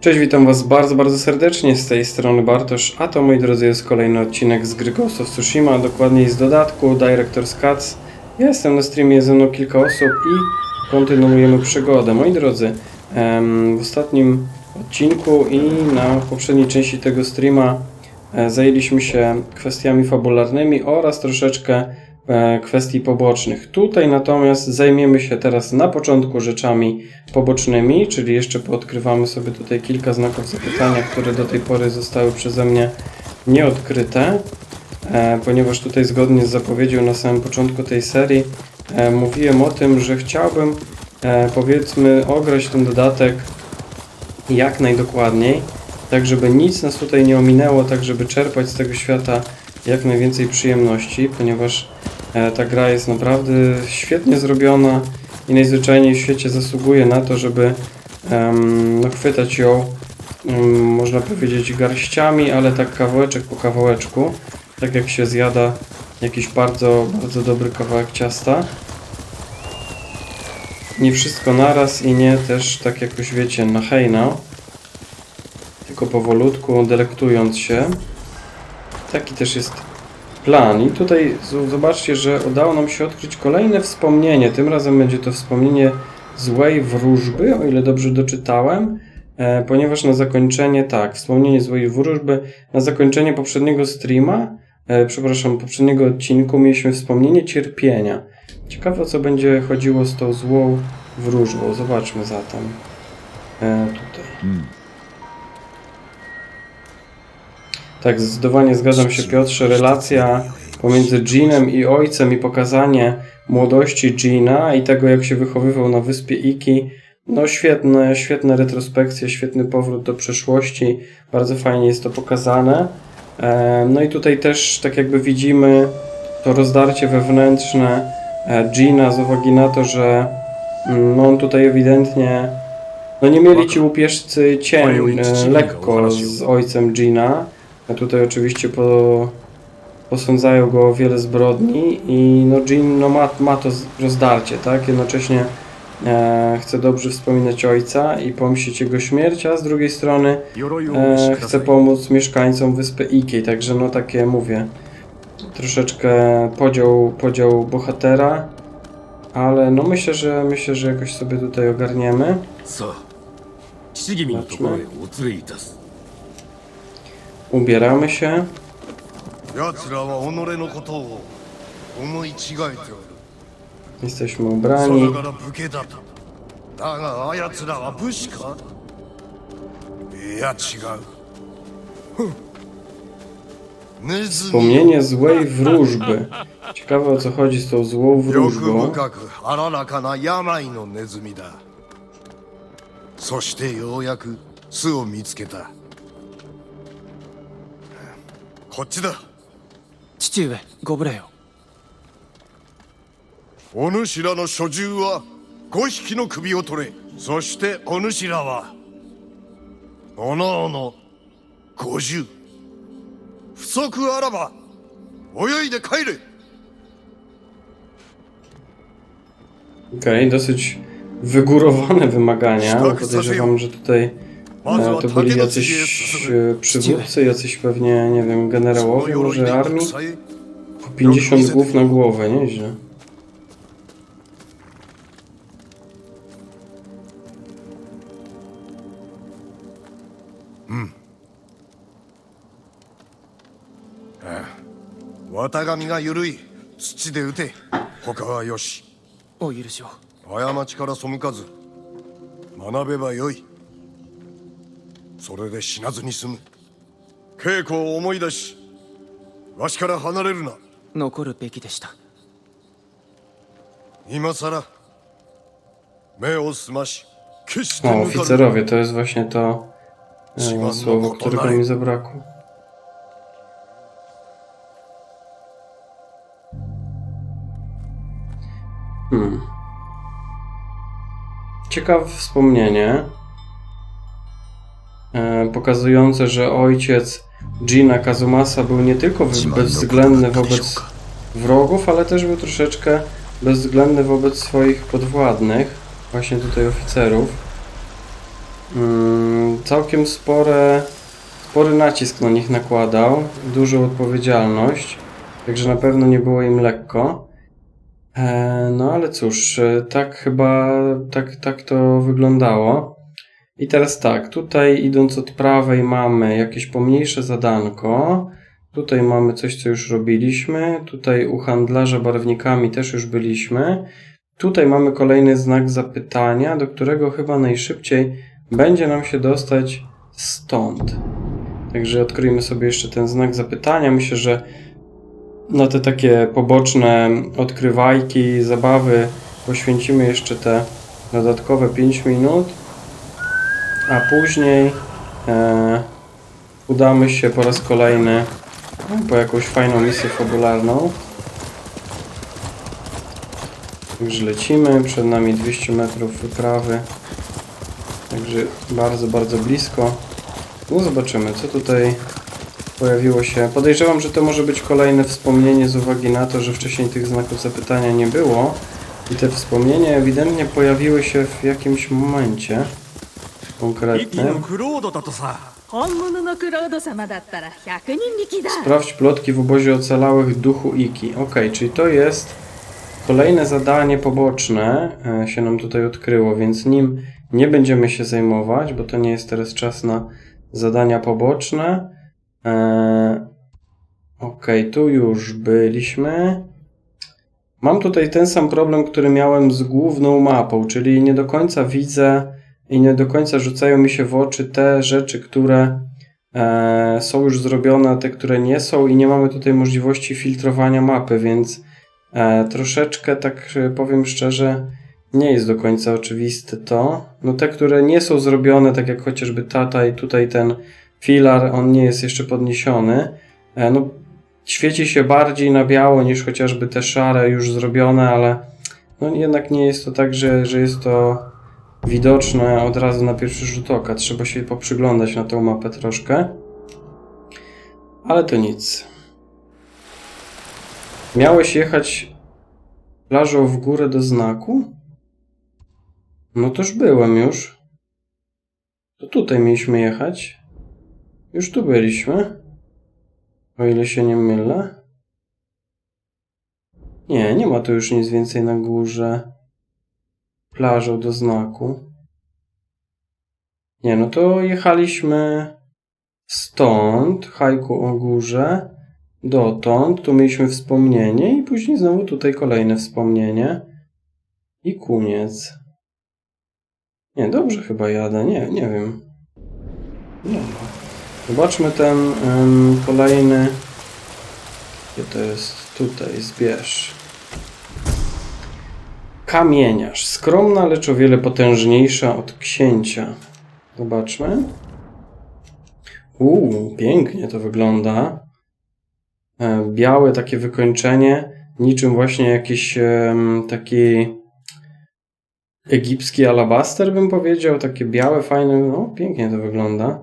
Cześć, witam Was bardzo, bardzo serdecznie z tej strony Bartosz, a to moi drodzy jest kolejny odcinek z gry Ghost of Tsushima, dokładniej z dodatku Director's Cuts. Ja jestem na streamie, jest ze mną kilka osób i kontynuujemy przygodę. Moi drodzy, w ostatnim odcinku i na poprzedniej części tego streama e, zajęliśmy się kwestiami fabularnymi oraz troszeczkę kwestii pobocznych. Tutaj natomiast zajmiemy się teraz na początku rzeczami pobocznymi, czyli jeszcze poodkrywamy sobie tutaj kilka znaków zapytania, które do tej pory zostały przeze mnie nieodkryte, e, ponieważ tutaj zgodnie z zapowiedzią na samym początku tej serii e, mówiłem o tym, że chciałbym e, powiedzmy ograć ten dodatek jak najdokładniej, tak żeby nic nas tutaj nie ominęło, tak żeby czerpać z tego świata jak najwięcej przyjemności, ponieważ e, ta gra jest naprawdę świetnie zrobiona i najzwyczajniej w świecie zasługuje na to, żeby no, chwytać ją, em, można powiedzieć, garściami, ale tak kawałeczek po kawałeczku, tak jak się zjada jakiś bardzo, bardzo dobry kawałek ciasta. Nie wszystko naraz i nie też tak jakoś wiecie na hejna, tylko powolutku, delektując się. Taki też jest plan. I tutaj zobaczcie, że udało nam się odkryć kolejne wspomnienie. Tym razem będzie to wspomnienie złej wróżby, o ile dobrze doczytałem, e, ponieważ na zakończenie, tak, wspomnienie złej wróżby, na zakończenie poprzedniego streama, e, przepraszam, poprzedniego odcinku mieliśmy wspomnienie cierpienia. Ciekawe co będzie chodziło z tą złą wróżbą. Zobaczmy zatem. E, tutaj. Tak, zdecydowanie zgadzam się Piotrze. Relacja pomiędzy Jeanem i ojcem i pokazanie młodości Jeana i tego, jak się wychowywał na wyspie Iki. No świetne, świetne retrospekcje, świetny powrót do przeszłości. Bardzo fajnie jest to pokazane. E, No i tutaj też tak jakby widzimy to rozdarcie wewnętrzne e, Jeana z uwagi na to, że mm, no on tutaj ewidentnie no nie mieli ci łupieżcy cień e, lekko z ojcem Jeana. A tutaj oczywiście po, posądzają go o wiele zbrodni i no Jean no ma, ma to rozdarcie, tak? Jednocześnie e, chce dobrze wspominać ojca i pomścić jego śmierć, a z drugiej strony e, chce pomóc mieszkańcom wyspy Ikei, także no takie mówię. Troszeczkę podział, podział bohatera, ale no myślę, że myślę, że jakoś sobie tutaj ogarniemy. Zobaczmy. Ubieramy się. 奴らは己のことを思い違えておる Jesteśmy そ ubrani. れから武家だとだがあやつらは武士かいや違うふんネズミ Wspomnienie złej wróżby. Ciekawe o co chodzi z tą złą 欲 wróżbą. 深く荒らかな病のネズミだそしてようやく巣を見つけた こっちだ父上ご無礼をお主らの所従は5匹の首を取れそしてお主らはおのおの50不足あらば泳いで帰れ Okej, dosyć wygórowane wymagania. Podejrzewam, że tutaj e, to byli jacyś e, przywódcy, jacyś pewnie, nie wiem, generałowie może armii. Po 50 głów na głowę, nieźle. Hmm. 綿髪が緩い土で打て他はよしお許しを過ちから背かず学べばよい それで死なずに済む稽古を思い出しわしから離れるな残るべきでした今さら目を澄まし決して O, 抜かる oficerowie, to jest właśnie to e, słowo, którego mi zabrakło. Hmm. Ciekawe wspomnienie, e, pokazujące, że ojciec Gina Kazumasa był nie tylko bezwzględny wobec wrogów, ale też był troszeczkę bezwzględny wobec swoich podwładnych, właśnie tutaj oficerów. mm, całkiem spore, spory nacisk na nich nakładał, dużą odpowiedzialność, także na pewno nie było im lekko. E, no ale cóż, e, tak chyba, tak, tak to wyglądało. I teraz tak, tutaj idąc od prawej mamy jakieś pomniejsze zadanko. Tutaj mamy coś, co już robiliśmy. Tutaj u handlarza barwnikami też już byliśmy. Tutaj mamy kolejny znak zapytania, do którego chyba najszybciej będzie nam się dostać stąd. Także odkryjmy sobie jeszcze ten znak zapytania. Myślę, że na te takie poboczne odkrywajki, zabawy poświęcimy jeszcze te dodatkowe 5 minut, a później e, udamy się po raz kolejny po jakąś fajną misję fabularną. Także lecimy, przed nami 200 metrów wyprawy. Także bardzo, bardzo blisko. No zobaczymy, co tutaj pojawiło się. Podejrzewam, że to może być kolejne wspomnienie z uwagi na to, że wcześniej tych znaków zapytania nie było. I te wspomnienia ewidentnie pojawiły się w jakimś momencie 息の konkretnym.クロードだとさ本物のクロード様だったら100人力だ Sprawdź plotki w obozie ocalałych duchu Iki. Ok, czyli to jest kolejne zadanie poboczne e, się nam tutaj odkryło, więc nim nie będziemy się zajmować, bo to nie jest teraz czas na zadania poboczne. E, ok, tu już byliśmy. Mam tutaj ten sam problem, który miałem z główną mapą, czyli nie do końca widzę i nie do końca rzucają mi się w oczy te rzeczy, które e, są już zrobione, te, które nie są, i nie mamy tutaj możliwości filtrowania mapy, więc e, troszeczkę, tak e, powiem szczerze, nie jest do końca oczywiste to. No te, które nie są zrobione, tak jak chociażby tata i tutaj ten filar, on nie jest jeszcze podniesiony. E, no, świeci się bardziej na biało niż chociażby te szare już zrobione, ale no jednak nie jest to tak, że, że jest to widoczne od razu na pierwszy rzut oka. Trzeba się poprzyglądać na tą mapę troszkę. Ale to nic. Miałeś jechać plażą w górę do znaku? No toż byłem już. To tutaj mieliśmy jechać. Już tu byliśmy. O ile się nie mylę. Nie, nie ma tu już nic więcej na górze. Plażą do znaku. Nie, no to jechaliśmy stąd, hajku o górze, dotąd, tu mieliśmy wspomnienie i później znowu tutaj kolejne wspomnienie i koniec. Nie, dobrze chyba jadę, nie, nie wiem. Dobra. Zobaczmy ten kolejny. Gdzie to jest? Tutaj, zbierz. Kamieniarz. Skromna, lecz o wiele potężniejsza od księcia. Zobaczmy. Uuu, pięknie to wygląda. E, Białe takie wykończenie, niczym właśnie jakiś taki egipski alabaster bym powiedział, takie białe, fajne, no pięknie to wygląda.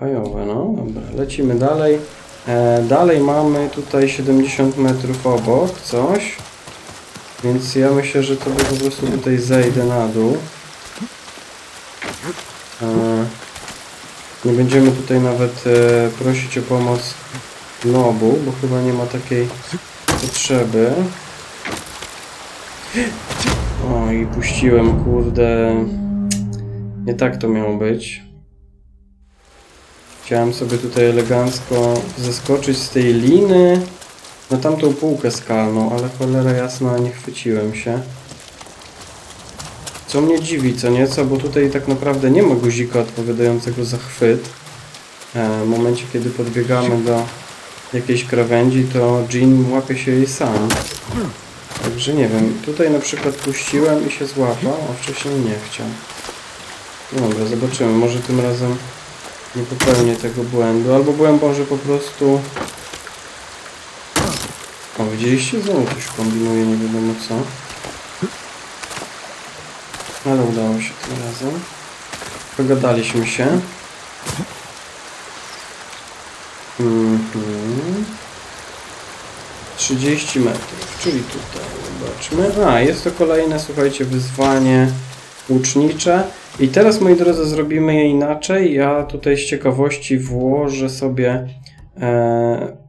Fajowe, no dobra, lecimy dalej. E, dalej mamy tutaj 70 metrów obok, coś. Więc ja myślę, że to po prostu tutaj zejdę na dół. E, nie będziemy tutaj nawet e, prosić o pomoc Nobu, bo chyba nie ma takiej potrzeby. O, i puściłem, kurde. Nie tak to miało być. Chciałem sobie tutaj elegancko zeskoczyć z tej liny na tamtą półkę skalną, ale cholera jasna, nie chwyciłem się. Co mnie dziwi, co nieco, bo tutaj tak naprawdę nie ma guzika odpowiadającego za chwyt. E, w momencie, kiedy podbiegamy do jakiejś krawędzi, to Jean łapie się jej sam. Także nie wiem, tutaj na przykład puściłem i się złapał, a wcześniej nie chciał. No dobra, zobaczymy, może tym razem nie popełnię tego błędu, albo byłem może po prostu... Widzieliście? Znowu coś kombinuje, nie wiadomo co. Ale udało się tym razem. Pogadaliśmy się. Mhm. 30 metrów, czyli tutaj, zobaczmy. A, jest to kolejne, słuchajcie, wyzwanie łucznicze. I teraz, moi drodzy, zrobimy je inaczej. Ja tutaj z ciekawości włożę sobie, e,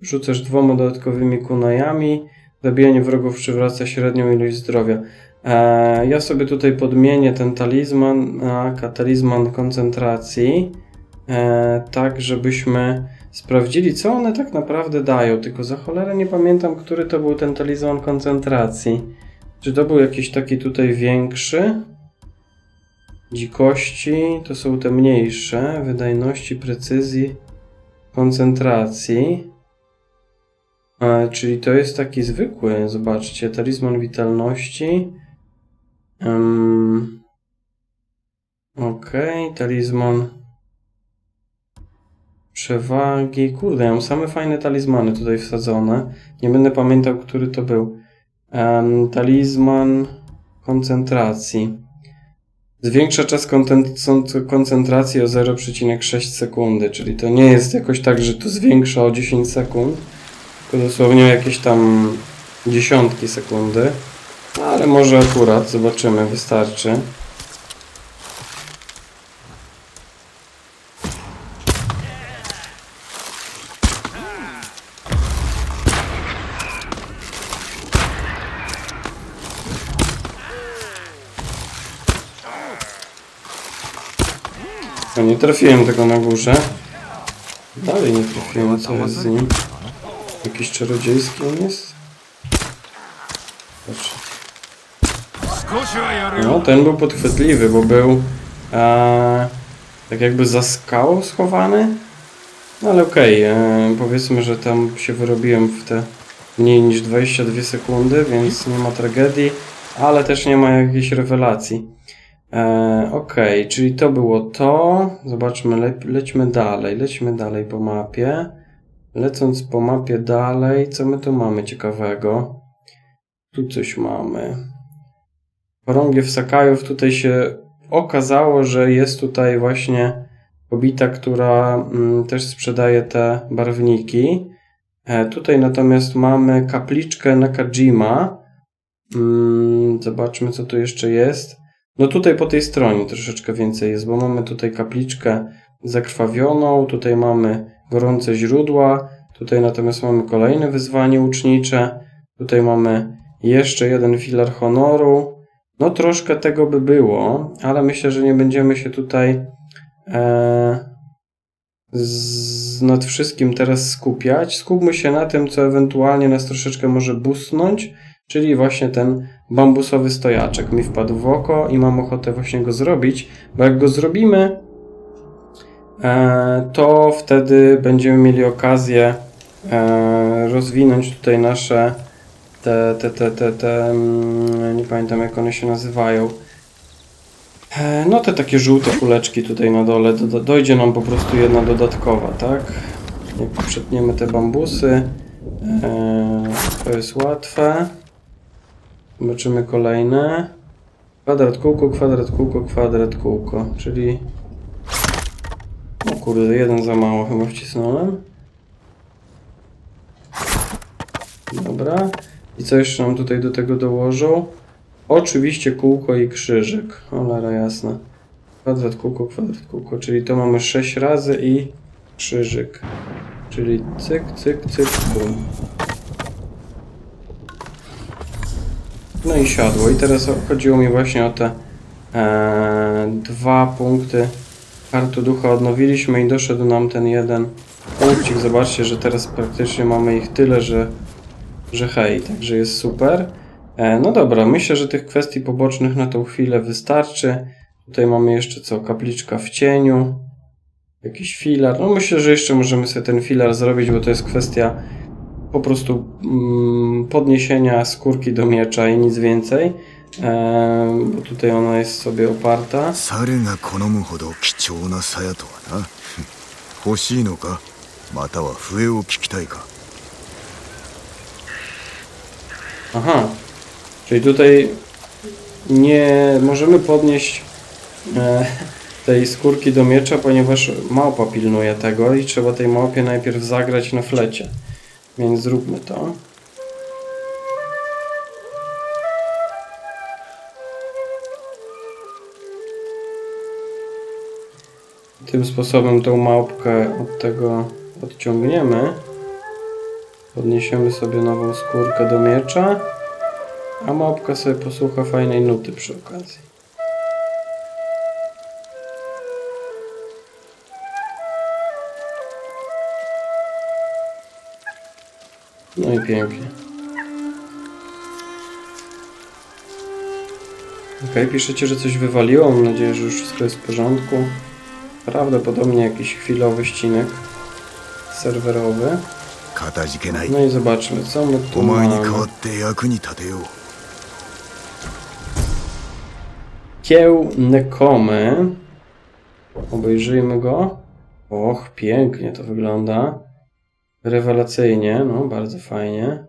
rzucasz dwoma dodatkowymi kunajami. Zabijanie wrogów przywraca średnią ilość zdrowia. E, ja sobie tutaj podmienię ten talizman na talizman koncentracji, e, tak żebyśmy sprawdzili, co one tak naprawdę dają. Tylko za cholerę nie pamiętam, który to był ten talizman koncentracji. Czy to był jakiś taki tutaj większy? Dzikości to są te mniejsze. Wydajności, precyzji, koncentracji. Czyli to jest taki zwykły, zobaczcie, talizman witalności. Um, Okej, talizman przewagi. Kurde, ja mam same fajne talizmany tutaj wsadzone. Nie będę pamiętał, który to był. Em, talizman koncentracji. Zwiększa czas koncentracji o 0,6 sekundy, czyli to nie jest jakoś tak, że to zwiększa o 10 sekund, tylko dosłownie jakieś tam dziesiątki sekundy. No, ale może akurat, zobaczymy, wystarczy. Nie trafiłem tego na górze. Dalej nie trafiłem, co jest z nim. Jakiś czarodziejski on jest? Znaczy- no, ten był podchwytliwy, bo był e, tak jakby za skałą schowany. No ale okej, okay, powiedzmy, że tam się wyrobiłem w te mniej niż 22 sekundy, więc nie ma tragedii, ale też nie ma jakiejś rewelacji. E, okej, okay, czyli to było to. Zobaczmy, le lećmy dalej, lećmy dalej po mapie. Lecąc po mapie dalej, co my tu mamy ciekawego? Tu coś mamy. Chorągiew Sakajów tutaj się okazało, że jest tutaj właśnie kobieta, która mm, też sprzedaje te barwniki. E, tutaj natomiast mamy kapliczkę Nakajima. Mm, zobaczmy, co tu jeszcze jest. No tutaj po tej stronie troszeczkę więcej jest, bo mamy tutaj kapliczkę zakrwawioną, tutaj mamy gorące źródła, tutaj natomiast mamy kolejne wyzwanie ucznicze, tutaj mamy jeszcze jeden filar honoru. No troszkę tego by było, ale myślę, że nie będziemy się tutaj e, z, nad wszystkim teraz skupiać. Skupmy się na tym, co ewentualnie nas troszeczkę może busnąć, czyli właśnie ten bambusowy stojaczek mi wpadł w oko i mam ochotę właśnie go zrobić, bo jak go zrobimy, to wtedy będziemy mieli okazję e, rozwinąć tutaj nasze te, te, te, te, te mm, nie pamiętam jak one się nazywają. E, No te takie żółte kuleczki tutaj na dole, do, do, dojdzie nam po prostu jedna dodatkowa, tak? Jak przetniemy te bambusy, e, to jest łatwe. Zobaczymy kolejne. Kwadrat, kółko, kwadrat, kółko, kwadrat, kółko, czyli... Kurde, jeden za mało chyba wcisnąłem. Dobra. I co jeszcze nam tutaj do tego dołożą? Oczywiście kółko i krzyżyk. Cholera jasna. Kwadrat, kółko, kwadrat, kółko. Czyli to mamy 6 razy i krzyżyk. Czyli cyk, cyk, cyk, bum. No i siadło. I teraz chodziło mi właśnie o te e, dwa punkty kartu ducha odnowiliśmy i doszedł nam ten jeden punkcik. Zobaczcie, że teraz praktycznie mamy ich tyle, że że hej, także jest super. E, no dobra, myślę, że tych kwestii pobocznych na tą chwilę wystarczy. Tutaj mamy jeszcze co? Kapliczka w cieniu. Jakiś filar. No myślę, że jeszcze możemy sobie ten filar zrobić, bo to jest kwestia po prostu mm, podniesienia skórki do miecza i nic więcej E, bo tutaj ona jest sobie oparta. 猿が好むほど貴重な鞘とはな欲しいのかまたは笛を聞きたいか Aha, czyli tutaj nie możemy podnieść e, tej skórki do miecza, ponieważ małpa pilnuje tego i trzeba tej małpie najpierw zagrać na flecie. Więc zróbmy to. Tym sposobem tą małpkę od tego odciągniemy. Podniesiemy sobie nową skórkę do miecza. A małpka sobie posłucha fajnej nuty przy okazji. No i pięknie. Okej, piszecie, że coś wywaliło. Mam nadzieję, że już wszystko jest w porządku. Prawdopodobnie jakiś chwilowy ścinek serwerowy. No i zobaczmy, co my tu mamy. Kieł Nekomy. Obejrzyjmy go. Och, pięknie to wygląda. Rewelacyjnie, no bardzo fajnie.